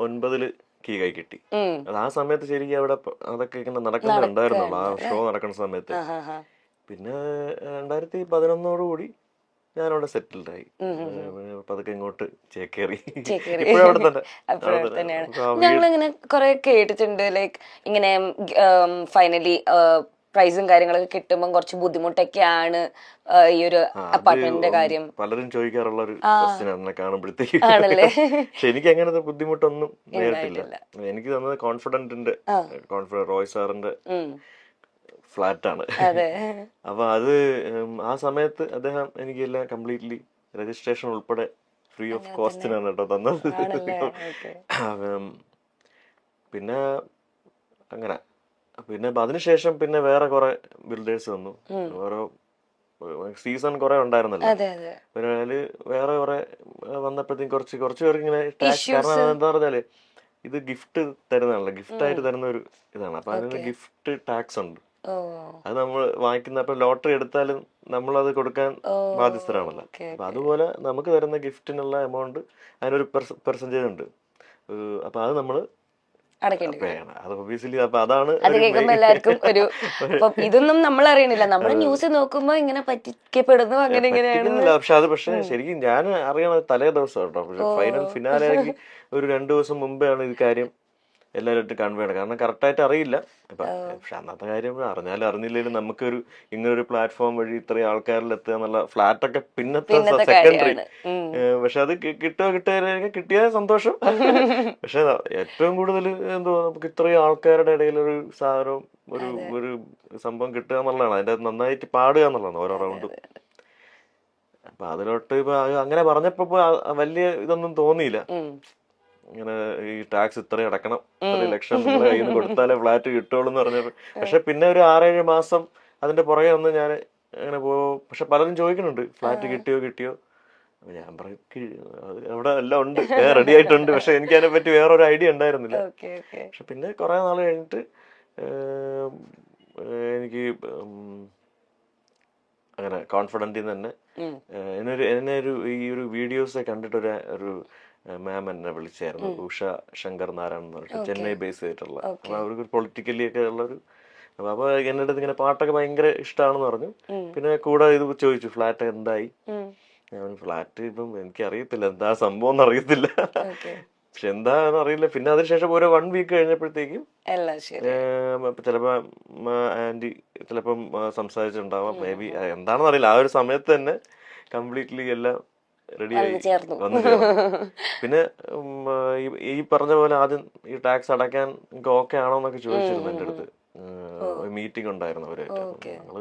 ഒൻപതിൽ കീ കൈ കിട്ടി. അത് ആ സമയത്ത് ശരിക്കും അവിടെ അതൊക്കെ ഇങ്ങനെ നടക്കുന്നുണ്ടായിരുന്നുള്ളൂ ആ ഷോ നടക്കുന്ന സമയത്ത്. പിന്നെ രണ്ടായിരത്തി പതിനൊന്നോടുകൂടി ഞാൻ അവിടെ സെറ്റിൽഡ് ആയി ഏഹ് പതുക്കെ ഇങ്ങോട്ട് ചേക്കേറി. ഞങ്ങൾ ഇങ്ങനെ കുറെ കേട്ടിട്ടുണ്ട്. ലൈക്ക് ഇങ്ങനെ ഫൈനലി പ്രൈസും കാര്യങ്ങളൊക്കെ കിട്ടുമ്പോൾ കുറച്ച് ബുദ്ധിമുട്ടൊക്കെയാണ് ഈ ഒരു അപ്പാർട്ട്മെന്റിന്റെ കാര്യം. പലരും ചോദിക്കാറുള്ള ഒരു കാണുമ്പോഴത്തേക്ക്. ആണല്ലേ? പക്ഷെ എനിക്ക് അങ്ങനത്തെ ബുദ്ധിമുട്ടൊന്നും നേരിട്ടില്ല. എനിക്ക് തന്നത് കോൺഫിഡന്റിന്റെ കോൺഫിഡന്റ് റോയ് സാറിന്റെ. ഫ്ലാറ്റ് ആണ് അപ്പൊ അത് ആ സമയത്ത് അദ്ദേഹം എനിക്ക് എല്ലാം കംപ്ലീറ്റ്ലി രജിസ്ട്രേഷൻ ഉൾപ്പെടെ ഫ്രീ ഓഫ് കോസ്റ്റിനാണ് കേട്ടോ തന്നത്. പിന്നെ അങ്ങനെ. പിന്നെ അതിനുശേഷം പിന്നെ വേറെ കുറെ ബിൽഡേഴ്സ് വന്നു. ഓരോ സീസൺ കുറെ ഉണ്ടായിരുന്നല്ലോ. പിന്നെ അതിൽ വേറെ കുറെ വന്നപ്പോഴത്തേക്കും കുറച്ച് കുറച്ച് പേർക്ക് ഇങ്ങനെ കാരണം എന്താ പറഞ്ഞാൽ ഇത് ഗിഫ്റ്റ് തരുന്നതാണല്ലോ. ഗിഫ്റ്റ് ആയിട്ട് തരുന്ന ഒരു ഇതാണ്. അപ്പൊ അതിന് ഗിഫ്റ്റ് ടാക്സ് ഉണ്ട്. അത് നമ്മൾ വാങ്ങിക്കുന്ന അപ്പൊ ലോട്ടറി എടുത്താലും നമ്മൾ അത് കൊടുക്കാൻ ബാധ്യസ്ഥരാണല്ലോ. അപ്പൊ അതുപോലെ നമുക്ക് തരുന്ന ഗിഫ്റ്റിനുള്ള എമൗണ്ട് അതിനൊരു പെർസെന്റേജ് ഉണ്ട്. അപ്പൊ അത് നമ്മൾ അടക്കേണ്ടി അത് ഒബിയസ്ലി അപ്പൊ അതാണ് അത് ഒരു കേൾക്കുമ്പോ എല്ലാവർക്കും ഒരു ഇതൊന്നും നമ്മൾ അറിയണില്ല. നമ്മൾ ന്യൂസ് നോക്കുമ്പോ ഇങ്ങനെ പറ്റിക്കപ്പെടുന്നു അങ്ങനെ ഇങ്ങനെയാണ്. പക്ഷെ അത് പക്ഷെ ശരിക്കും ഞാൻ അറിയണത് തലേ ദിവസം കേട്ടോ ഫൈനൽ ഫിനാലേക്ക് ഒരു രണ്ടു ദിവസം മുമ്പേ ആണ് ഈ കാര്യം എല്ലാവരും കൺവേ ആണ് കാരണം കറക്റ്റായിട്ട് അറിയില്ല. പക്ഷെ അന്നത്തെ കാര്യം അറിഞ്ഞാലും അറിഞ്ഞില്ലെങ്കിലും നമുക്കൊരു ഇങ്ങനെ ഒരു പ്ലാറ്റ്ഫോം വഴി ഇത്രയും ആൾക്കാരിൽ എത്തുക എന്നുള്ള ഫ്ലാറ്റ് ഒക്കെ പിന്നത്തെ സെക്കൻഡറി പക്ഷെ അത് കിട്ടുക കിട്ടുക കിട്ടിയ സന്തോഷം. പക്ഷെ ഏറ്റവും കൂടുതൽ എന്തോ നമുക്ക് ഇത്രയും ആൾക്കാരുടെ ഇടയിൽ ഒരു സാധനവും ഒരു ഒരു സംഭവം കിട്ടുക എന്നുള്ളതാണ്. അതിന്റെ നന്നായിട്ട് പാടുക എന്നുള്ളതാണ് ഓരോ റൗണ്ടും. അപ്പൊ അതിലോട്ട് ഇപ്പൊ അങ്ങനെ പറഞ്ഞപ്പോ വലിയ ഇതൊന്നും തോന്നിയില്ല. ഇങ്ങനെ ഈ ടാക്സ് ഇത്രയും അടക്കണം. ഇത്രയും ലക്ഷം നിങ്ങളുടെ കയ്യിൽ നിന്ന് കൊടുത്താലേ ഫ്ലാറ്റ് കിട്ടുള്ളൂ എന്ന് പറഞ്ഞത് പക്ഷെ പിന്നെ ഒരു ആറേഴ് മാസം അതിന്റെ പുറകെ ഒന്ന് ഞാൻ അങ്ങനെ പോ പക്ഷെ പലരും ചോദിക്കുന്നുണ്ട് ഫ്ലാറ്റ് കിട്ടിയോ കിട്ടിയോ? ഞാൻ പറയും അവിടെ എല്ലാം ഉണ്ട്. റെഡി ആയിട്ടുണ്ട്. പക്ഷെ എനിക്ക് അതിനെ പറ്റി ഒരു ഐഡിയ ഉണ്ടായിരുന്നില്ല പക്ഷെ പിന്നെ കുറെ നാൾ കഴിഞ്ഞിട്ട് എനിക്ക് അങ്ങനെ കോൺഫിഡന്റിൽ തന്നെ എന്നൊരു എന്നൊരു എന്നെ ഒരു ഈ ഒരു വീഡിയോസ് കണ്ടിട്ട് ഒരു മാം എന്നെ വിളിച്ചായിരുന്നു. ഉഷ ശങ്കർ നാരായണൻ എന്ന് പറഞ്ഞിട്ട് ചെന്നൈ ബേസ് ചെയ്തിട്ടുള്ള അപ്പൊ അവർക്ക് പൊളിറ്റിക്കലി ഒക്കെ ഉള്ള ഒരു അപ്പൊ എന്റെ അടുത്ത് ഇങ്ങനെ പാട്ടൊക്കെ ഭയങ്കര ഇഷ്ടമാണെന്ന് പറഞ്ഞു. പിന്നെ കൂടെ ഇത് ചോദിച്ചു ഫ്ലാറ്റ് എന്തായി? ഞാൻ ഫ്ലാറ്റ് ഇപ്പം എനിക്ക് അറിയത്തില്ല എന്താ സംഭവം എന്ന് അറിയത്തില്ല. പക്ഷെ എന്താന്ന് അറിയില്ല. പിന്നെ അതിനുശേഷം ഒരു വൺ വീക്ക് കഴിഞ്ഞപ്പോഴത്തേക്കും ചിലപ്പോ ആന്റി ചിലപ്പം സംസാരിച്ചിട്ടുണ്ടാവാം. മേ ബി എന്താണെന്ന് അറിയില്ല. ആ ഒരു സമയത്ത് തന്നെ കംപ്ലീറ്റ്ലി എല്ലാം റെഡി ആയി വന്ന് ചേർന്നു. പിന്നെ ഈ- പറഞ്ഞ പോലെ ആദ്യം ഈ ടാക്സ് അടയ്ക്കാൻ ഓക്കെ ആണോ എന്നൊക്കെ ചോദിച്ചിരുന്നു എന്റെ അടുത്ത് മീറ്റിംഗ് ഉണ്ടായിരുന്നു അവരായിട്ട്. ഞങ്ങൾ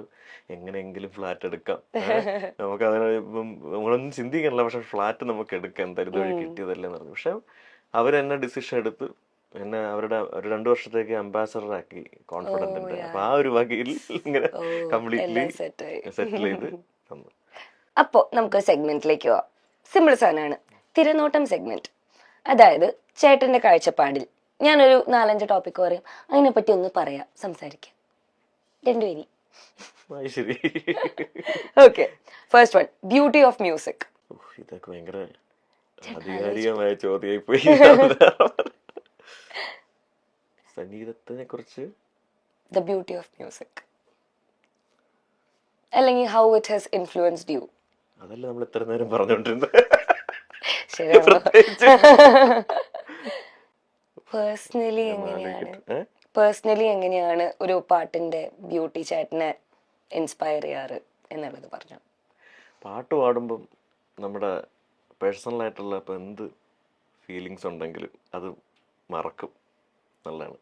എങ്ങനെയെങ്കിലും ഫ്ലാറ്റ് എടുക്കാം. നമുക്ക് അതിന് നമ്മളൊന്നും ചിന്തിക്കണില്ല. പക്ഷെ ഫ്ലാറ്റ് നമുക്ക് എടുക്കാം. എന്തായാലും ഇതുവഴി കിട്ടിയതല്ലേ എന്ന് പറഞ്ഞു. പക്ഷെ അവരെന്നെ ഡിസിഷൻ എടുത്ത് എന്നെ അവരുടെ ഒരു രണ്ടു വർഷത്തേക്ക് അംബാസഡർ ആക്കി കോൺഫിഡന്റിന്റെ അപ്പൊ ആ ഒരു വകയിൽ ഇങ്ങനെ കംപ്ലീറ്റ്ലി സെറ്റിൽ ചെയ്ത് അപ്പോ നമുക്ക് സെഗ്മെന്റിലേക്ക് പോവാം. സിമ്പിൾ സാധനമാണ്. തിരനോട്ടം സെഗ്മെന്റ് അതായത് ചേട്ടന്റെ കാഴ്ചപ്പാടിൽ. ഞാനൊരു നാലഞ്ച് ടോപ്പിക് പറയും. അതിനെപ്പറ്റി ഒന്ന് പറയാം. സംസാരിക്കാം. രണ്ടുപേരി okay first one beauty of music ഇതൊക്കെ ഭയങ്കര ആധികാരികമായ ചോദ്യമായി പോയി സംഗീതത്തിനെ കുറിച്ച് ദ ബ്യൂട്ടി ഓഫ് മ്യൂസിക് അല്ലെങ്കിൽ how it has influenced you അതല്ല നമ്മൾ ഇത്ര നേരം പറഞ്ഞോണ്ടിരുന്നത് പേഴ്സണലി എങ്ങനെയാണ്? പേഴ്സണലി എങ്ങനെയാണ് ഒരു പാട്ടിന്റെ ബ്യൂട്ടി ചാറ്റിനെ ഇൻസ്പയർ ചെയ്യാറ് എന്നുള്ളത് പറഞ്ഞു? പാട്ട് പാടുമ്പം നമ്മുടെ പേഴ്സണൽ ആയിട്ടുള്ള ഇപ്പം എന്ത് ഫീലിങ്സ് ഉണ്ടെങ്കിലും അത് മറക്കും. എന്നുള്ളതാണ്